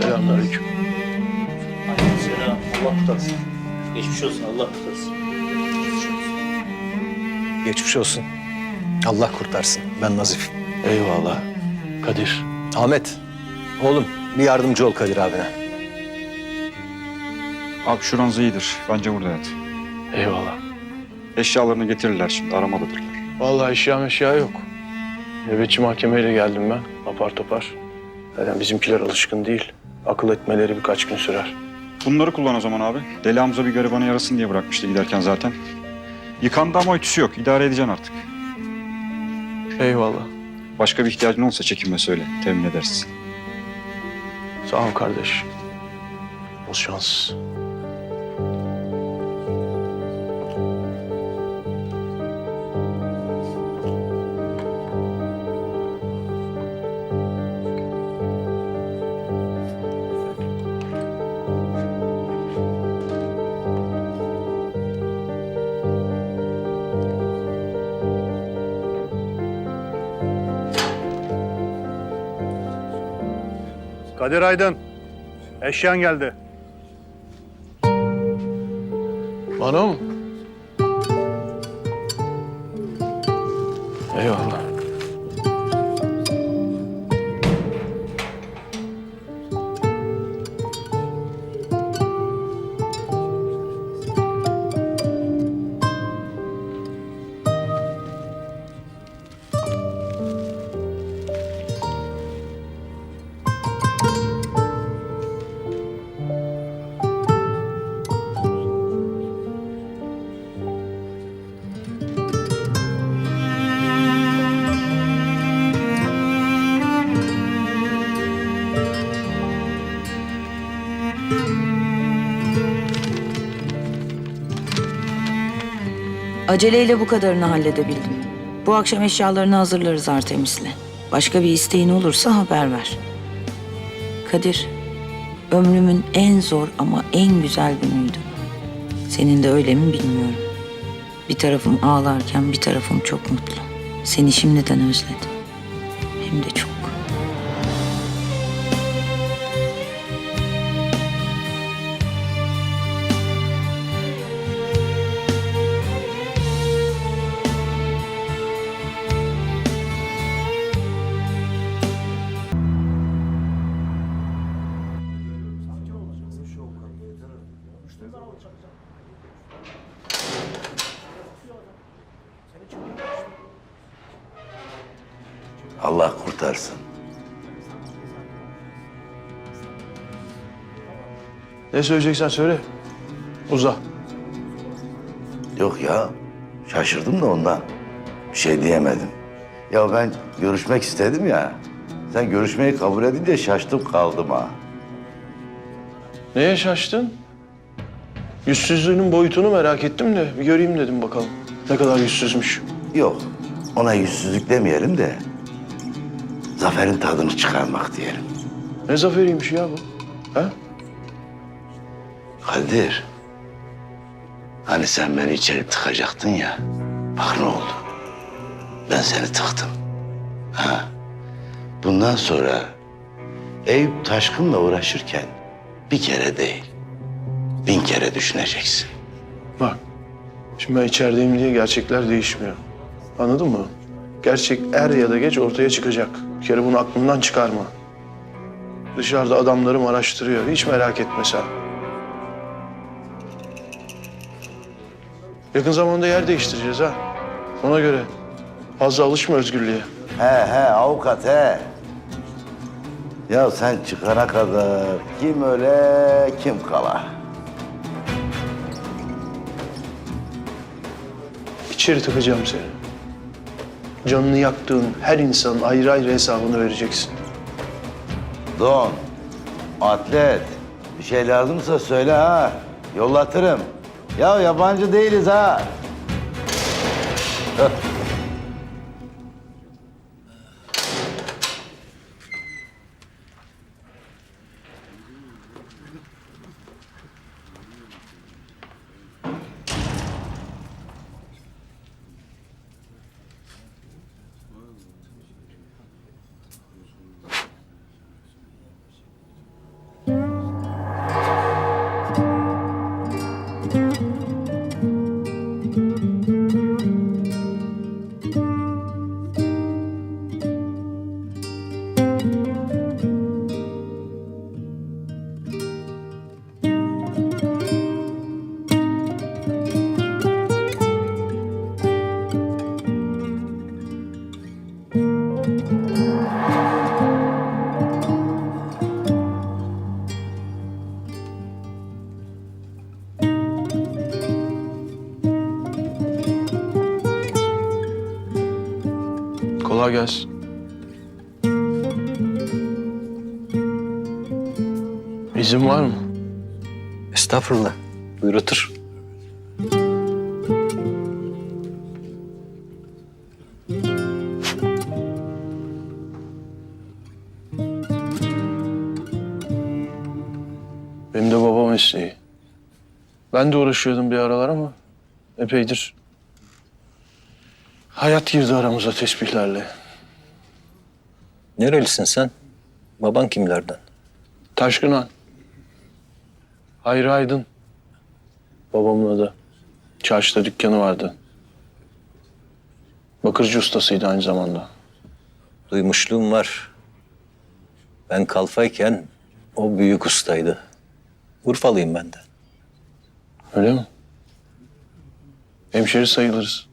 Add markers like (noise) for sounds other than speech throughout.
Selamünaleyküm. Aleykümselam. Allah tutarsın. Geçmiş olsun. Allah tutarsın. Geçmiş olsun. Allah kurtarsın. Ben Nazif. Eyvallah. Kadir. Ahmet. Oğlum bir yardımcı ol Kadir abine. Abi şuranız iyidir. Bence burada yat. Eyvallah. Eşyalarını getirirler şimdi. Aramadadırlar. Vallahi eşya meşya yok. Nöbetçi mahkemeyle geldim ben. Apar topar. Zaten bizimkiler alışkın değil. Akıl etmeleri birkaç gün sürer. Bunları kullan o zaman abi. Deli Hamza bir garibanı yarasın diye bırakmıştı giderken zaten. Yıkandı ama ütüsü yok. İdare edeceksin artık. Eyvallah. Başka bir ihtiyacın olsa çekinme söyle. Temin edersin. Sağ ol kardeş. Bol şans. Kadir Aydın. Eşyan geldi. Bana mı? Eyvallah. Aceleyle bu kadarını halledebildim. Bu akşam eşyalarını hazırlarız Artemis'le. Başka bir isteğin olursa haber ver. Kadir, ömrümün en zor ama en güzel günüydü. Senin de öyle mi bilmiyorum. Bir tarafım ağlarken bir tarafım çok mutlu. Seni şimdiden özledim. Hem de çok. Allah kurtarsın. Ne söyleyeceksen söyle. Uza. Yok ya, şaşırdım da ondan. Bir şey diyemedim. Ya ben görüşmek istedim ya. Sen görüşmeyi kabul edince şaştım kaldım ha. Neye şaştın? Yüzsüzlüğünün boyutunu merak ettim de bir göreyim dedim bakalım. Ne kadar yüzsüzmüş. Yok, ona yüzsüzlük demeyelim de... ...zaferin tadını çıkarmak diyelim. Ne zaferiymiş ya bu? Ha? Kadir, hani sen beni içeri tıkacaktın ya. Bak ne oldu. Ben seni tıktım. Ha. Bundan sonra Eyüp Taşkın'la uğraşırken bir kere değil, bin kere düşüneceksin. Bak. Şimdi ben içerideyim diye gerçekler değişmiyor. Anladın mı? Gerçek er ya da geç ortaya çıkacak. Bir kere bunu aklından çıkarma. Dışarıda adamlarım araştırıyor. Hiç merak etme sen. Yakın zamanda yer değiştireceğiz ha. Ona göre. Fazla alışma özgürlüğe. He he avukat he. Ya sen çıkana kadar kim öle kim kala. İçeri tıkacağım seni. Canını yaktığın her insanın ayrı ayrı hesabını vereceksin. Don, atlet bir şey lazımsa söyle ha. Yollatırım. Ya yabancı değiliz ha. (laughs) Göreceğiz. İzin var mı? Estağfurullah. Buyur otur. Benim de baba mesleği. Ben de uğraşıyordum bir aralar ama epeydir. Hayat girdi aramıza tesbihlerle. Nerelisin sen? Baban kimlerden? Taşkın Han. Hayri Aydın. Babamın adı. Çarşıda dükkanı vardı. Bakırcı ustasıydı aynı zamanda. Duymuşluğum var. Ben kalfayken o büyük ustaydı. Urfalıyım ben de. Öyle mi? Hemşeri sayılırız.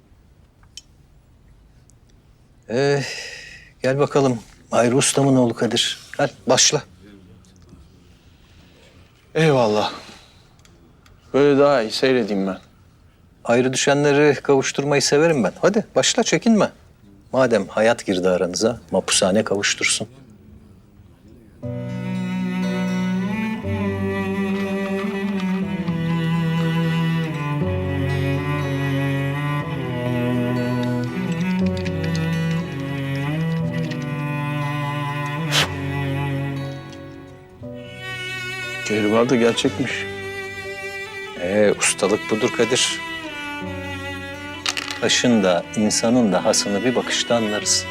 Ee, gel bakalım. Ayrı ustamın oğlu Kadir. Gel başla. Eyvallah. Böyle daha iyi seyredeyim ben. Ayrı düşenleri kavuşturmayı severim ben. Hadi başla çekinme. Madem hayat girdi aranıza, mapushane kavuştursun. Kehribar da gerçekmiş. Ee, ustalık budur Kadir. Taşın da insanın da hasını bir bakışta anlarız.